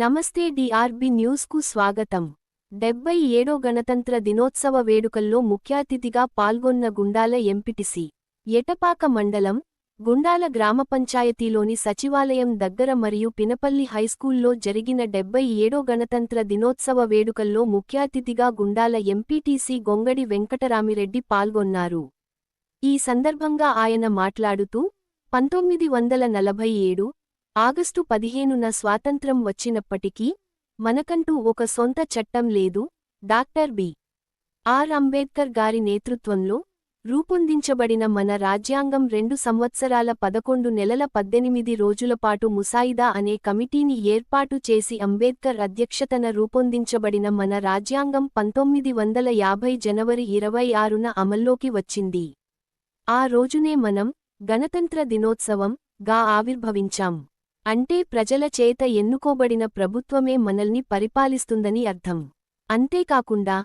నమస్తే డిఆర్బి న్యూస్కు స్వాగతం. డెబ్బై ఏడో గణతంత్ర దినోత్సవ వేడుకల్లో ముఖ్యాతిథిగా పాల్గొన్న గుండాల ఎంపిటిసి ఎటపాక మండలం గుండాల గ్రామ పంచాయతీలోని సచివాలయం దగ్గర మరియు పినపల్లి హైస్కూల్లో జరిగిన డెబ్బై ఏడో గణతంత్ర దినోత్సవ వేడుకల్లో ముఖ్యాతిథిగా గుండాల ఎంపీటీసీ గొంగడి వెంకటరామిరెడ్డి పాల్గొన్నారు. ఈ సందర్భంగా ఆయన మాట్లాడుతూ పంతొమ్మిది వందల నలభై ఏడు ఆగస్టు పదిహేనున స్వాతంత్రం వచ్చినప్పటికీ మనకంటూ ఒక సొంత చట్టం లేదు. Doctor B. ఆర్. అంబేద్కర్ గారి నేతృత్వంలో రూపొందించబడిన మన రాజ్యాంగం రెండు సంవత్సరాల పదకొండు నెలల పద్దెనిమిది రోజులపాటు ముసాయిదా అనే కమిటీని ఏర్పాటు చేసి అంబేద్కర్ అధ్యక్షతన రూపొందించబడిన మన రాజ్యాంగం పంతొమ్మిది వందల యాభై జనవరి ఇరవై ఆరున అమల్లోకి వచ్చింది. ఆ రోజునే మనం గణతంత్ర దినోత్సవం గా ఆవిర్భవించాం. అంటే ప్రజల చేత ఎన్నుకోబడిన ప్రభుత్వమే మనల్ని పరిపాలిస్తుందని అర్థం. అంతేకాకుండా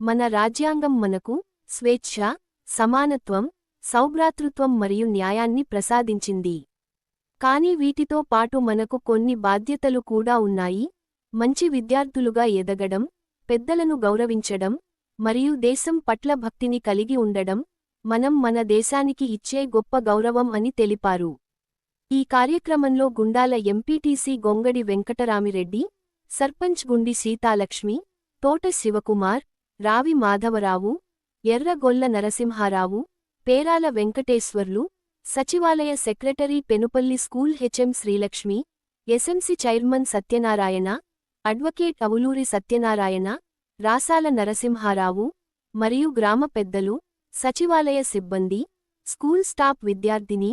మన రాజ్యాంగం మనకు స్వేచ్ఛ సమానత్వం సౌభ్రాతృత్వం మరియు న్యాయాన్ని ప్రసాదించింది. కాని వీటితో పాటు మనకు కొన్ని బాధ్యతలు కూడా ఉన్నాయి. మంచి విద్యార్థులుగా ఎదగడం పెద్దలను గౌరవించడం మరియు దేశం పట్ల భక్తిని కలిగి ఉండడం మనం మన దేశానికి ఇచ్చే గొప్ప గౌరవం అని తెలిపారు. ఈ కార్యక్రమంలో గుండాల ఎంపీటీసీ గొంగడి వెంకటరామిరెడ్డి సర్పంచ్ గుండి సీతాలక్ష్మి తోట శివకుమార్ రావి మాధవరావు ఎర్రగొల్ల నరసింహారావు పేరాల వెంకటేశ్వర్లు సచివాలయ secretary Penupalli school HM Srilakshmi SMC chairman Satyanarayana advocate Avuluri Satyanarayana Rasala Narasimha Rao మరియు గ్రామ పెద్దలు సచివాలయ సిబ్బంది స్కూల్ స్టాఫ్ విద్యార్థిని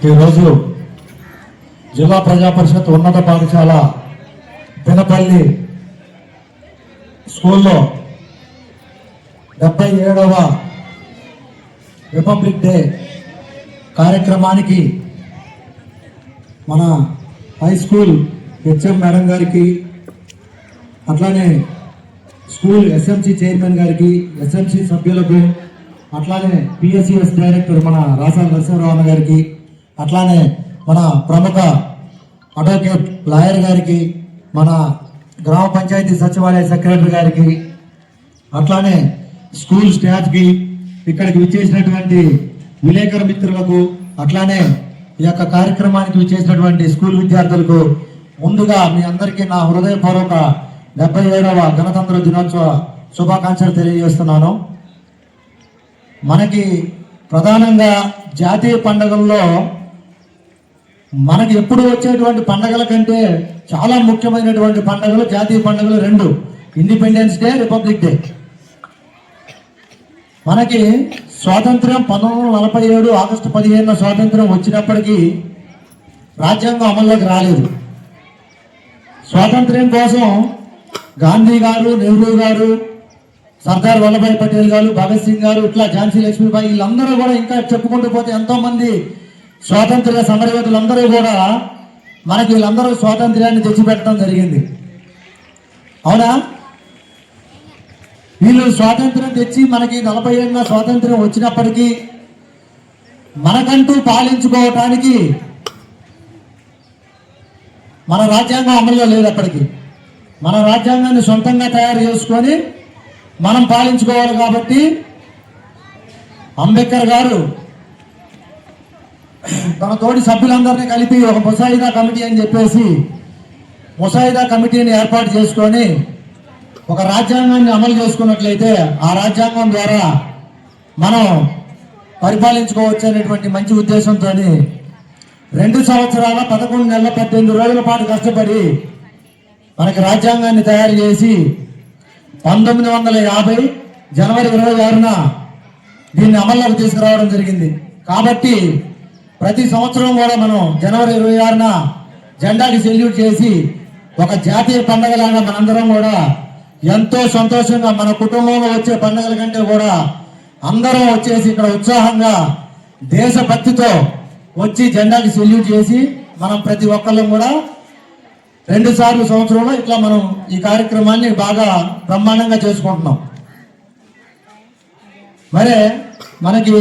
ఈరోజు జిల్లా ప్రజా పరిషత్ ఉన్నత పాఠశాల పినపల్లి స్కూల్లో డెబ్బై ఏడవ రిపబ్లిక్ డే కార్యక్రమానికి మన హై స్కూల్ హెచ్ఎం మేడం గారికి అట్లానే స్కూల్ ఎస్ఎంసి చైర్మన్ గారికి ఎస్ఎంసి సభ్యులకు అట్లానే పిఎస్సిఎస్ డైరెక్టర్ మన రాసా నరసింహరావు గారికి అట్లానే మన ప్రముఖ అడ్వకేట్ లాయర్ గారికి మన గ్రామ పంచాయతీ సచివాలయ సెక్రటరీ గారికి అట్లానే స్కూల్ స్టాఫ్కి ఇక్కడికి విచ్చేసినటువంటి విలేకరు మిత్రులకు అట్లానే ఈ యొక్క కార్యక్రమానికి విచ్చేసినటువంటి స్కూల్ విద్యార్థులకు ముందుగా మీ అందరికీ నా హృదయపూర్వక డెబ్బై ఏడవ గణతంత్ర దినోత్సవ శుభాకాంక్షలు తెలియజేస్తున్నాను. మనకి ప్రధానంగా జాతీయ పండుగల్లో మనకి ఎప్పుడు వచ్చేటువంటి పండగల కంటే చాలా ముఖ్యమైనటువంటి పండుగలు జాతీయ పండుగలు రెండు. ఇండిపెండెన్స్ డే రిపబ్లిక్ డే మనకి స్వాతంత్ర్యం పంతొమ్మిది వందల నలభై ఏడు ఆగస్టు పదిహేనున స్వాతంత్ర్యం వచ్చినప్పటికీ రాజ్యాంగం అమల్లోకి రాలేదు. స్వాతంత్ర్యం కోసం గాంధీ గారు నెహ్రూ గారు సర్దార్ వల్లభాయ్ పటేల్ గారు భగత్ సింగ్ గారు ఇట్లా ఝాన్సీ లక్ష్మీబాయి వీళ్ళందరూ కూడా ఇంకా చెప్పుకుంటూ పోతే ఎంతోమంది స్వాతంత్ర సమరయోధులందరూ కూడా మనకి వీళ్ళందరూ స్వాతంత్ర్యాన్ని తెచ్చిపెట్టడం జరిగింది. అవునా? వీళ్ళు స్వాతంత్రం తెచ్చి మనకి నలభై ఏళ్ళ స్వాతంత్రం వచ్చినప్పటికీ మనకంటూ పాలించుకోవటానికి మన రాజ్యాంగం అమల్లో లేదు అప్పటికి మన రాజ్యాంగాన్ని సొంతంగా తయారు చేసుకొని మనం పాలించుకోవాలి కాబట్టి అంబేద్కర్ గారు తన తోటి సభ్యులందరినీ కలిపి ఒక ముసాయిదా కమిటీ అని చెప్పేసి ముసాయిదా కమిటీని ఏర్పాటు చేసుకొని ఒక రాజ్యాంగాన్ని అమలు చేసుకున్నట్లయితే ఆ రాజ్యాంగం ద్వారా మనం పరిపాలించుకోవచ్చు అనేటువంటి మంచి ఉద్దేశంతో రెండు సంవత్సరాల పదకొండు నెలల పద్దెనిమిది రోజుల పాటు కష్టపడి మనకి రాజ్యాంగాన్ని తయారు చేసి పంతొమ్మిది వందల యాభై జనవరి ఇరవై ఆరున దీన్ని అమల్లోకి తీసుకురావడం జరిగింది. కాబట్టి ప్రతి సంవత్సరం కూడా మనం జనవరి ఇరవై ఆరున జెండాకి సెల్యూట్ చేసి ఒక జాతీయ పండగలాగా మనందరం కూడా ఎంతో సంతోషంగా మన కుటుంబంలో వచ్చే పండగల కంటే కూడా అందరం వచ్చేసి ఇక్కడ ఉత్సాహంగా దేశభక్తితో వచ్చి జెండాకి సెల్యూట్ చేసి మనం ప్రతి ఒక్కళ్ళం కూడా రెండు సార్లు సంవత్సరంలో ఇట్లా మనం ఈ కార్యక్రమాన్ని బాగా బ్రహ్మాండంగా చేసుకుంటున్నాం. మరి మనకి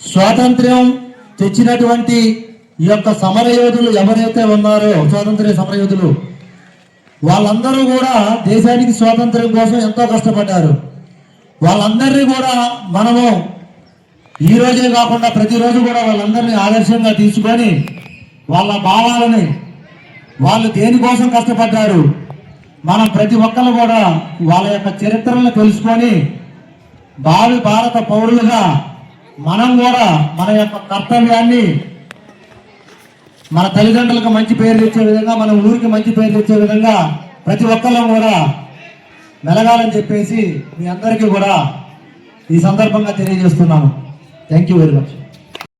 స్వాతంత్ర్యం తెచ్చినటువంటి ఈ యొక్క సమరయోధులు ఎవరైతే ఉన్నారో స్వాతంత్ర్య సమరయోధులు వాళ్ళందరూ కూడా దేశానికి స్వాతంత్ర్యం కోసం ఎంతో కష్టపడ్డారు. వాళ్ళందరినీ కూడా మనము ఈ రోజే కాకుండా ప్రతిరోజు కూడా వాళ్ళందరినీ ఆదర్శంగా తీసుకొని వాళ్ళ భావాలని వాళ్ళు దేనికోసం కష్టపడ్డారు మనం ప్రతి ఒక్కరు కూడా వాళ్ళ యొక్క చరిత్రలను తెలుసుకొని భావి భారత పౌరులుగా మనం కూడా మన యొక్క కర్తవ్యాన్ని మన తల్లిదండ్రులకు మంచి పేరు తెచ్చే విధంగా మన ఊరికి మంచి పేరు తెచ్చే విధంగా ప్రతి ఒక్కళ్ళం కూడా మెలగాలని చెప్పేసి మీ అందరికీ కూడా ఈ సందర్భంగా తెలియజేస్తున్నాను థ్యాంక్ యూ వెరీ మచ్